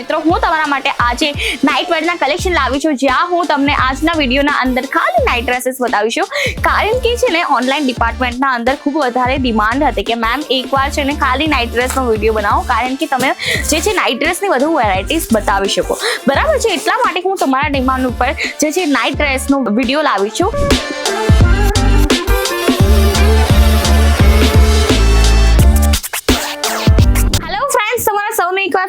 મિત્રો, હું તમારા માટે આજે નાઇટ વેરના કલેક્શન લાવી છું. જ્યાં હું તમને આજના વિડીયોના અંદર ખાલી નાઇટ ડ્રેસીસ બતાવીશું કારણ કે છે ને ઓનલાઈન ડિપાર્ટમેન્ટના અંદર ખૂબ વધારે ડિમાન્ડ હતી કે મેમ એકવાર છે ને ખાલી નાઇટ ડ્રેસનો વીડિયો બનાવો. કારણ કે તમે જે છે નાઇટ ડ્રેસની વધુ વેરાયટીઝ બતાવી શકો. બરાબર છે? એટલા માટે હું તમારા ડિમાન્ડ ઉપર જે છે નાઇટ ડ્રેસનો વીડિયો લાવી છું.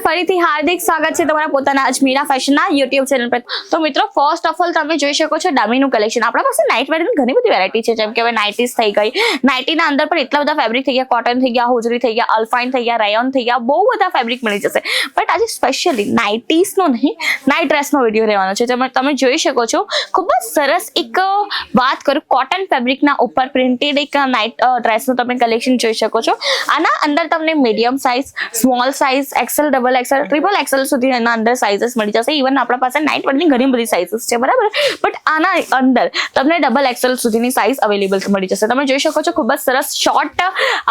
ફરીથી હાર્દિક સ્વાગત છે તમારા પોતાના અજમીરા ફેશનના યુટ્યુબ ચેનલ પર. તો મિત્રો ફર્સ્ટ ઓફ ઓલ તમે જોઈ શકો છો ડામીનું કલેક્શન આપણા પાસે નાઇટ વેરની ઘણી બધી વેરાયટી છે, જેમ કે હવે નાઇટીસ થઈ ગઈ. નાઇટીના અંદર પણ એટલા બધા ફેબ્રિક થઈ ગયા કોટન થઈ ગયા હોજરી થઈ ગયા અલ્ફાઇન થઈ ગયા રેયોન થઈ ગયા, બહુ બધા ફેબ્રિક મળી જશે. બટ આજે સ્પેશિયલી નાઇટીસનો નહીં નાઇટ ડ્રેસનો વીડિયો રહેવાનો છે. જેમાં તમે જોઈ શકો છો, ખૂબ જ સરસ એક વાત કરું કોટન ફેબ્રિકના ઉપર પ્રિન્ટેડ એક નાઇટ ડ્રેસનું તમે કલેક્શન જોઈ શકો છો. આના અંદર તમને medium size small size XL double XL triple XL સુધી એના અંદર સાઇઝસ મળી જશે. ઇવન આપણા પાસે નાઇટ વેરની ઘણી બધી સાઇઝસ છે, બરાબર? બટ આના અંદર તમને ડબલ એક્સેલ સુધીની સાઇઝ અવેલેબલ મળી જશે. તમે જોઈ શકો છો, ખૂબ જ સરસ શોર્ટ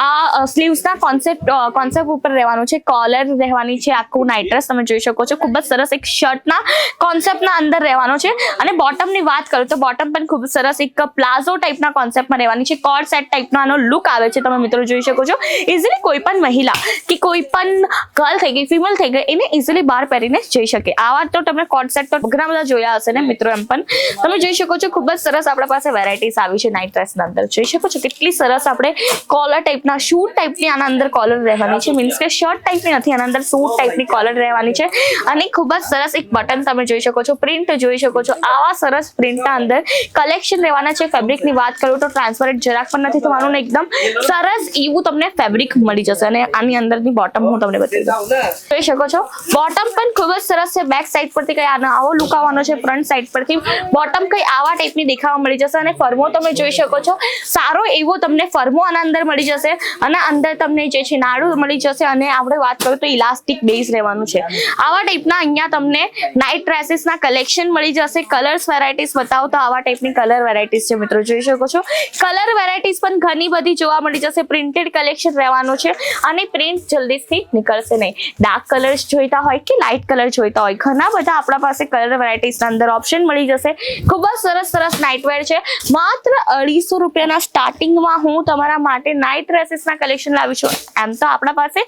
આ સ્લીવ્સના કોન્સેપ્ટ કોન્સેપ્ટ ઉપર રહેવાનું છે કોલર રહેવાની છે, આખું નાઇટ ડ્રેસ તમે જોઈ શકો છો. ખૂબ જ સરસ એક શર્ટના કોન્સેપ્ટના અંદર રહેવાનો છે. અને બોટમની વાત કરું તો બોટમ પણ ખૂબ સરસ એક પ્લાઝો ટાઈપના કોન્સેપ્ટમાં રહેવાની છે. કોડ સેટ ટાઈપનો આનો લુક આવે છે, તમે મિત્રો જોઈ શકો છો. ઇઝીલી કોઈ પણ મહિલા કે કોઈ પણ ગર્લ થઈ ગઈ ફિમેલ થઈ ગઈ, એને ઇઝીલી બહાર પહેરીને જઈ શકે આવા તો તમે કોન્સેપ્ટ સેટ ઘણા બધા જોયા હશે ને મિત્રો એમ પણ. તમે જોઈ શકો છો, ખૂબ જ સરસ આપણા પાસે વેરાયટીઝ આવી છે નાઇટ ડ્રેસના અંદર. જોઈ શકો છો કેટલી સરસ આપણે કોલર ટાઈપના શૂટ ટાઈપની આના અંદર કોલર રહેવાની છે. મીન્સ કે શર્ટ ટાઈપની નથી, આના અંદર શૂટ ટાઈપની કોલર રહેવાની છે. અને ખૂબ જ સરસ એક બટન તમે જોઈ શકો છો પ્રિન્ટ જોઈ શકો છો. આવા સરસ પ્રિન્ટના અંદર કલેક્શન રહેવાના છે. ફેબ્રિકની વાત કરું તો ટ્રાન્સપરન્ટ જરાક પણ નથી થવાનું ને એકદમ સરસ એવું તમને ફેબ્રિક મળી જશે. અને આની અંદરની બોટમ હું તમને બતાવી દઉં. જોઈ શકો છો. બોટમ પણ ખૂબ જ સરસ છે. બેક સાઈડ પરથી કઈ આનો આવો લુક આવવાનો છે. ફ્રન્ટ સાઈડ પરથી. બોટમ કઈ આવા ટાઈપની દેખાવા મળી જશે અને ફર્મો તમે જોઈ શકો છો. સારો એવો તમને ફર્મો આના અંદર મળી જશે અને અંદર તમને જે છે નાડું મળી જશે અને આપણે વાત કરું તો ઇલાસ્ટિક બેઝ રહેવાનું છે. આવા ટાઈપના અહીંયા તમને નાઇટ ડ્રેસીસના કલેક્શન મળી જશે. કલર્સ વેરાયટીઝ બતાવો તો આવા ટાઈપની કલર વેરાયટીઝ છે મિત્રો જોઈ શકો છો. કલર વેરાયટીઝ પણ ઘણી બધી જોવા મળી જશે. પ્રિન્ટેડ કલેક્શન રહેવાનું છે અને પ્રિન્ટ જલ્દીથી નીકળશે નહીં. ડાર્ક કલર્સ જોઈતા હોય કે લાઇટ કલર જોઈતા હોય. ઘણા બધા આપણા પાસે કલર વેરાયટીઝના અંદર ઓપ્શન મળી જશે. ખૂબ જ સરસ સરસ નાઇટવેર છે. માત્ર અઢીસો રૂપિયાના સ્ટાર્ટિંગમાં હું તમારા માટે નાઇટ ડ્રેસીસના કલેક્શન લાવી છું. એમ તો આપણા પાસે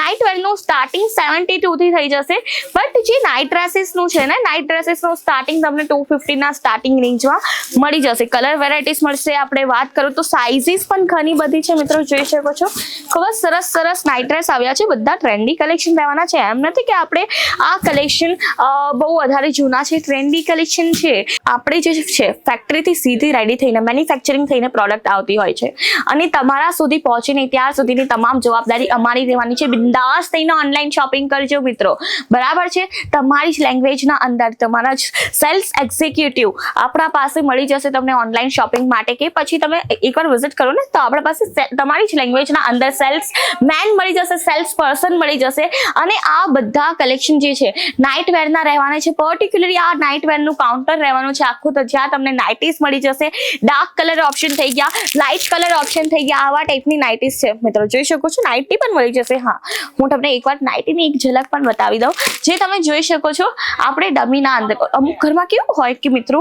નાઇટ વેરનું સ્ટાર્ટિંગ સેવન્ટી ટુથી થઈ જશે. બટ જે નાઇટ ડ્રેસીસનું છે ને નાઇટ ડ્રેસીસનું સ્ટાર્ટિંગ તમને ટુ ફિફ્ટીના સ્ટાર્ટિંગ રેન્જમાં મળી જશે. કલર વેરાયટીઝ મળશે. આપણે વાત કરું તો સાઇઝીસ પણ ઘણી બધી છે મિત્રો, જોઈ શકો છો. ખૂબ જ સરસ સરસ નાઇટ ડ્રેસ આવ્યા છે. બધા ટ્રેન્ડી કલેક્શન રહેવાના છે. એમ નથી કે આપણે આ કલેક્શન બહુ વધારે જૂના છે ટ્રેન્ડી કલેક્શન છે. આપણે જે છે ફેક્ટરીથી સીધી રેડી થઈને મેન્યુફેક્ચરિંગ થઈને પ્રોડક્ટ આવતી હોય છે. અને તમારા સુધી પહોંચીને, ત્યાર સુધીની તમામ જવાબદારી અમારી રહેવાની છે. બિંદાસ થઈને ઓનલાઈન શોપિંગ કરજો મિત્રો. બરાબર છે? તમારી જ લેંગ્વેજના અંદર, તમારા જ સેલ્સ એક્ઝિક્યુટિવ આપણા પાસે મળી જશે તમને ઓનલાઈન શોપિંગ માટે કે પછી તમે એકવાર વિઝિટ કરો ને, તો આપણા પાસે તમારી જ લેંગ્વેજના અંદર સેલ્સ મેન મળી જશે સેલ્સ પર્સન મળી જશે. અને આ બધા કલેક્શન જે છે નાઇટ વેરના રહેવાના છે. પર્ટિક્યુલરલી આ નાઇટ વેરનું કાઉન્ટર રહેવાનું છે આખું. તો જ્યાં તમને નાઇટીસ મળી જશે. ડાર્ક કલર ઓપ્શન થઈ ગયા. લાઇટ કલર ઓપ્શન થઈ ગયા. આવા ટાઈપની નાઇટીસ છે. મિત્રો, જોઈ શકો છો? નાઇટી પણ મળી જશે, હા. હું તમને એકવાર નાઇટીની એક ઝલક પણ બતાવી દઉં. જે તમે જોઈ શકો છો, આપણે ડમીના અંદર અમુક ઘરમાં કેવું હોય કે મિત્રો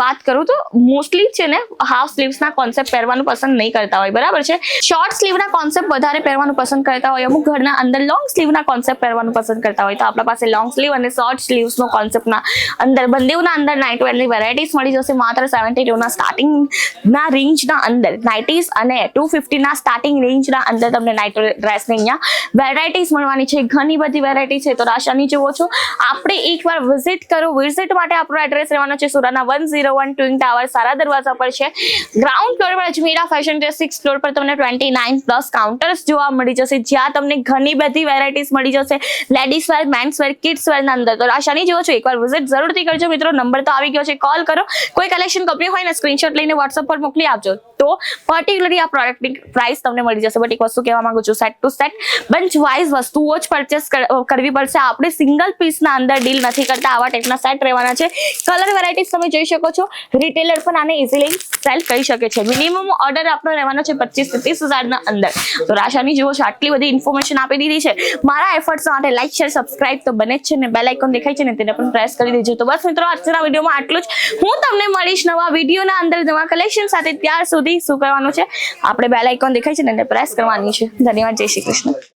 વાત કરું તો મોસ્ટલી છે ને હાફ સ્લીવ્સના કોન્સેપ્ટ પહેરવાનું પસંદ નહીં કરતા હોય, બરાબર છે? શોર્ટ સ્લીવના કોન્સેપ્ટ વધારે પહેરવાનું પસંદ કરતા હોય, અમુક ઘરના અંદર લોંગ સ્લીવના કોન્સેપ્ટ પહેરવાનું પસંદ કરતા હોય, તો આપણા પાસે લોંગ સ્લીવ અને શોર્ટ સ્લીવ્સનો કોન્સેપ્ટના અંદર બંદેવના અંદર નાઇટવેરની વેરાયટીઝ મળી જશે, માત્ર સેવન્ટી ટુના સ્ટાર્ટિંગના રેન્જના અંદર નાઇટીઝ અને ટુ ફિફ્ટીના સ્ટાર્ટિંગ રેન્જના અંદર તમને નાઇટ ડ્રેસની અહીંયા વેરાયટીઝ મળવાની છે, ઘણી બધી વેરાયટી છે, તો રાશાની જુઓ છો. આપણે એકવાર વિઝિટ કરો. વિઝિટ માટે આપણો એડ્રેસ રહેવાનો છે Surana one zero one twin tower સારા દરવાજા પર છે. ગ્રાઉન્ડ ફ્લોર પર Ajmera fashion dress six floor પર તમને ટ્વેન્ટી નાઇન પ્લસ કાઉન્ટર્સ જોવા મળી જશે. જ્યાં તમને ઘણી બધી વેરાયટીઝ મળી જશે. Ladies wear men's wear kids વેરના અંદર. તો આશાની જુઓ છો, એકવાર વિઝિટ જરૂરથી કરજો મિત્રો. નંબર તો આવી ગયો છે કોલ કરો. કોઈ કલેક્શન કંપની હોય ને સ્ક્રીનશોટ લઈને વોટ્સઅપ પર મોકલી આપજો. તો પર્ટિક્યુલરલી આ પ્રોડક્ટની પ્રાઇસ તમને મળી જશે. બટ એક વસ્તુ કહેવા માંગુ છું set to set bunch wise વસ્તુઓ જ પરચેસ કરવી પડશે. આપણે સિંગલ પીસના અંદર ડીલ નથી કરતા. આવા ટાઈપના સેટ રહેવાના છે. કલર વેરાયટીઝ તમે જોઈ શકો છો. રિટેલર પણ આને ઇઝીલી સેલ કરી શકે છે. મિનિમમ ઓર્ડર આપણો રહેવાનો છે પચીસ ત્રીસ હજારના અંદર. તો રાશાની જુઓ છો, આટલી બધી ઇન્ફોર્મેશન આપી દીધી છે. મારા એફર્ટ્સ માટે લાઈક શેર સબસ્ક્રાઇબ તો બને જ છે ને બેલ આઇકોન દેખાય છે ને તેને પણ પ્રેસ કરી દેજો. તો બસ મિત્રો, આજના વિડીયોમાં આટલું જ. હું તમને મળીશ નવા વિડીયોના અંદર નવા કલેક્શન સાથે. ત્યાર સુધી શું કરવાનું છે? આપણે બેલ આઇકોન દેખાય છે ને એને પ્રેસ કરવાની છે. ધન્યવાદ, જય શ્રી કૃષ્ણ.